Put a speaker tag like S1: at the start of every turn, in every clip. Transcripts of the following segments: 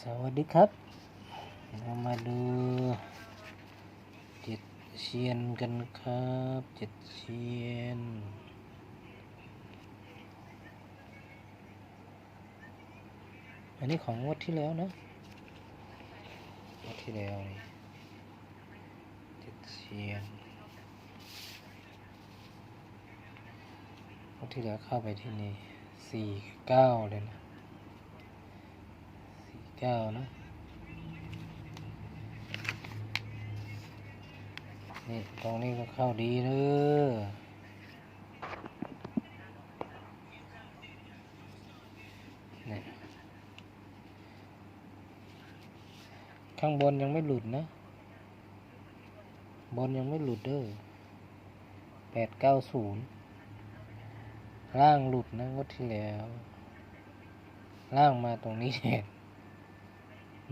S1: สวัสดีครับ เรามาดูเจ็ดเชียนกันครับเจ็ดเชียนอันนี้ของงวดที่แล้วนะงวดที่แล้วนี่เจ็ดเชียนงวดที่แล้วเข้าไปที่นี่สี่เก้าเลยนะ เก้านะนี่ตรงนี้ก็เข้าดีเลยนี่ข้างบนยังไม่หลุดนะ บนยังไม่หลุดเด้อแปดเก้าศูนย์ล่างหลุดนะงดที่แล้ว ล่างมาตรงนี้แทน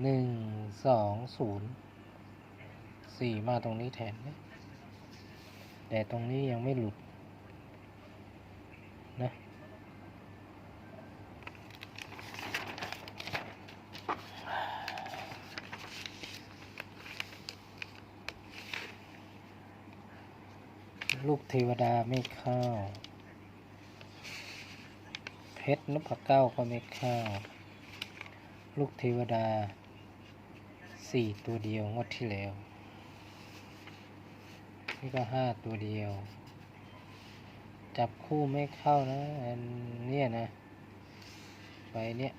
S1: หนึ่งสองศูนย์สี่มาตรงนี้แทนนะแต่ตรงนี้ยังไม่หลุดนะลูกเทวดาไม่เข้า เพชรนพเก้าก็ไม่เข้า ลูกเทวดา สี่ตัวเดียวงวดที่แล้ว นี่ก็ห้าตัวเดียว จับคู่ไม่เข้านะอันเนี้ยนะ ไปเนี้ย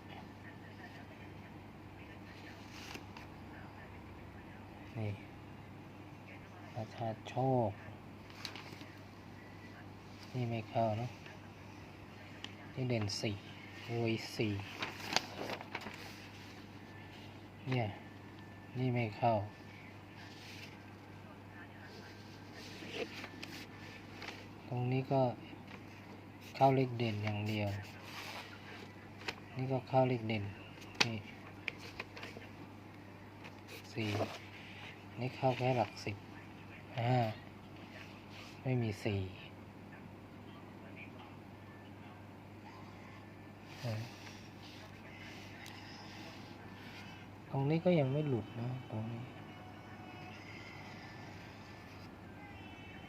S1: นี่ประชาโชค นี่ไม่เข้าเนะนี่เด่นสี่รวยสี่เนี่ย นี่ไม่เข้า ตรงนี้ก็เข้าเลขเด่นอย่างเดียว นี่ก็เข้าเลขเด่น นี่สี่นี่เข้าแค่หลักสิบห้าไม่มีสี่เออ ตรงนี้ก็ยังไม่หลุดนะตรงนี้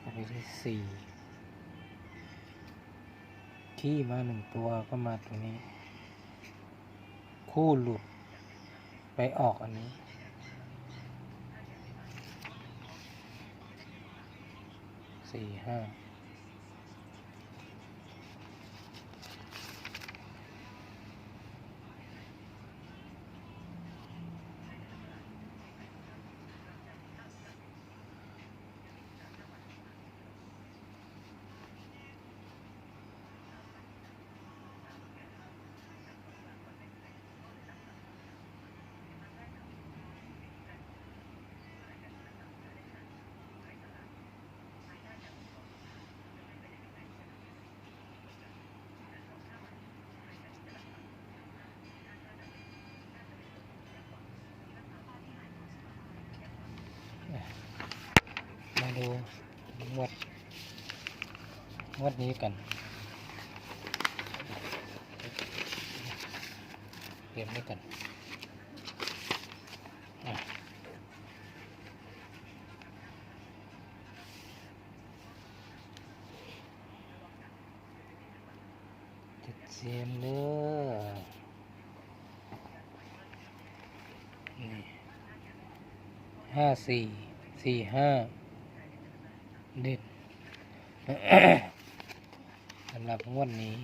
S1: ไปที่สี่ขี้มาหนึ่งตัวก็มาตรงนี้ คู่หลุด ไปออกอันนี้ สี่ห้า มา ดูงวดงวดนี้กันเตรียมนี้กันอะเจ็ดเสียมเด้อห้าสี่สี่ห้า เด่นสำหรับงวดนี้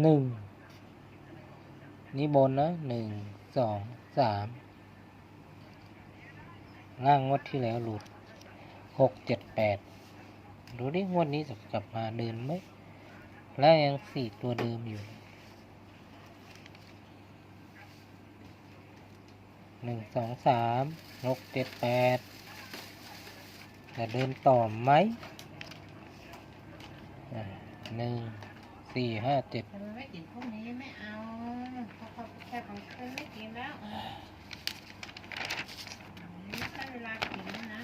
S1: หนึ่ง นี่บนนะหนึ่ง สอง สามล่างงวดที่แล้วหลุดหกเจ็ดแปดดูดิงวดนี้จะกลับมาเดินไหม แล้วยังสี่ตัวเดิมอยู่ หนึ่งสองสามหกเจ็ดแปดจะเดินต่อไหมอ่าหนึ่งสี่ห้าเจ็ด
S2: ทำไมไม่กินพวกนี้ไม่เอาเพราะเขาแค่ของคืนไม่กินแล้วอืมไม่ใช่เวลากินนะ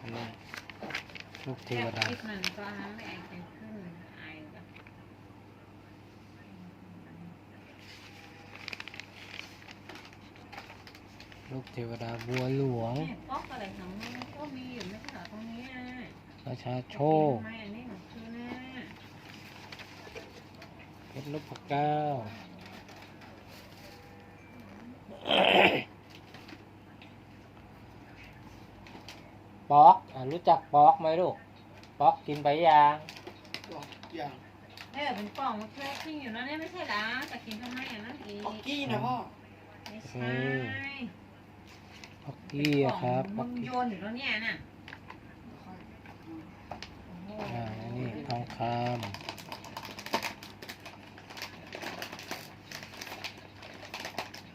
S1: อันนี้ลูกเท
S2: แค่
S1: วดา
S2: คิดมันก็หาแม่จะขึ้นไอแบบ
S1: ลูก เทวดาบัวหลวง
S2: แม่ป๊อกอะไรของมันก็มีอยู่ไม่ใช่เหรอตรงนี้อะ
S1: ราชาโชค
S2: ทำไมอันนี้ของคือนะ
S1: เพชรนพเก้าป๊อกอะรู้จักป๊อกไหมลูกป๊อกกินไปยาง
S3: บอกอย่าง
S2: เออเป็นกล่องมันแค่ขึ้นอยู่นะเนี่ยไม่ใช่เหรอแต่กินทำไมอันนั้นอีก
S3: ออกกี้นะพ่อ
S2: ไม่ใช่
S1: ป๊อกกี้อะครับป๊
S2: มึ
S1: อก
S2: ง
S1: กี้
S2: โยนอยู่แล้วเนี่ยน่ะโอ้โห
S1: อ่านี่ทองคำ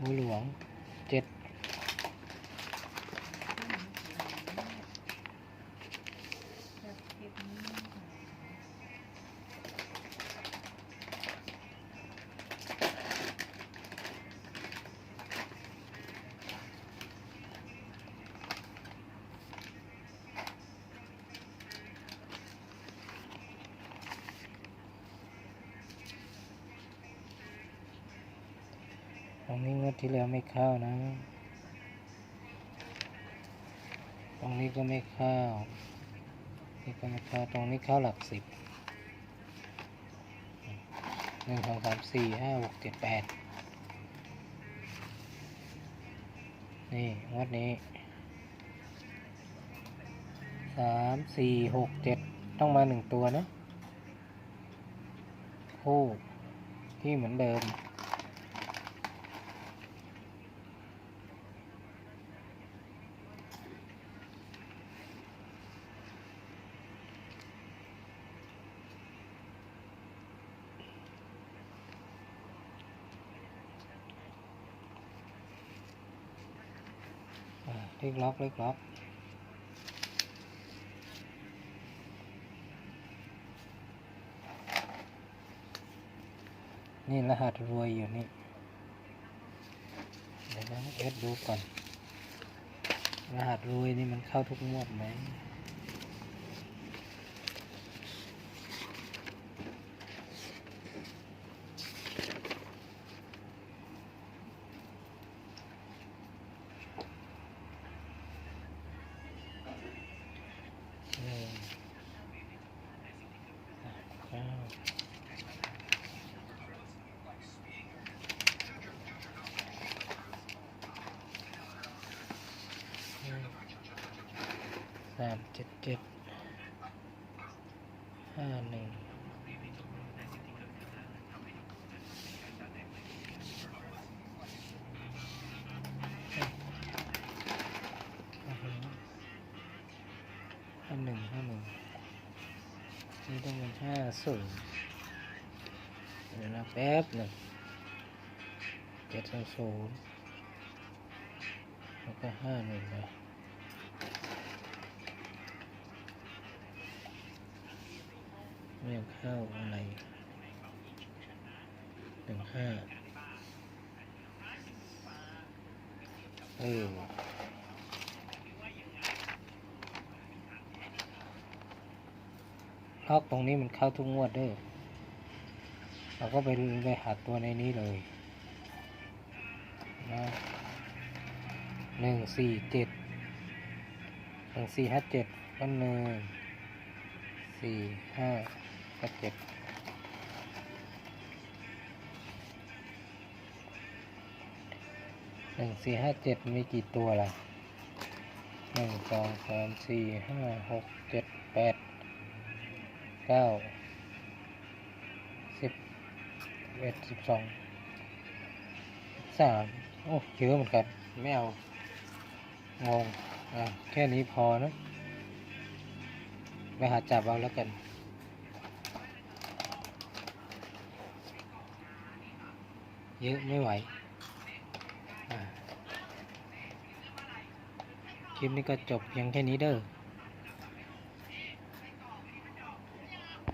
S1: บัวหลวงเจ็ด รงนี้งวดที่แล้วไม่เข้านะ ตรงนี้ก็ไม่เข้า นี่ก็ไม่เข้า ตรงนี้เข้าหลักสิบหนึ่งสองสามสี่ห้าหกเจ็ดแปดนี่งวดนี้สามสี่หกเจ็ดต้องมาหนึ่งตัวนะ คู่ที่เหมือนเดิม เล็กล็อกเล็กล็อกนี่รหัสรวยอยู่นี่ เดี๋ยวนะเอสดูก่อน รหัสรวยนี่มันเข้าทุกงวดไหม สามเก้าหนึ่งสามเจ็ดเจ็ดห้าหนึ่งห้าหนึ่งห้าหนึ่ง นี่ต้องเป็นห้าศูนย์เดี๋ยวนะแป๊บหนึ่งเจ็ดศูนย์ศูนย์แล้วก็ห้าหนึ่งนะไม่ยังเข้าอะไรหนึ่งห้าเออ ล็อกตรงนี้มันเข้าทุกงวดเด้อเราก็ไปไปหาตัวในนี้เลยนะหนึ่งสี่เจ็ดหนึ่งสี่ห้าเจ็ดก็หนึ่งสี่ห้าก็เจ็ดหนึ่งสี่ห้าเจ็ดมีกี่ตัวล่ะหนึ่งสองสามสี่ห้าหกเจ็ดแปด เก้าสิบเอ็ดสิบสองสามโอ้เยอะเหมือนกันไม่เอางงอะแค่นี้พอนะไปหาจับเอาแล้วกันเยอะไม่ไหวคลิปนี้ก็จบเพียงแค่นี้เด้อ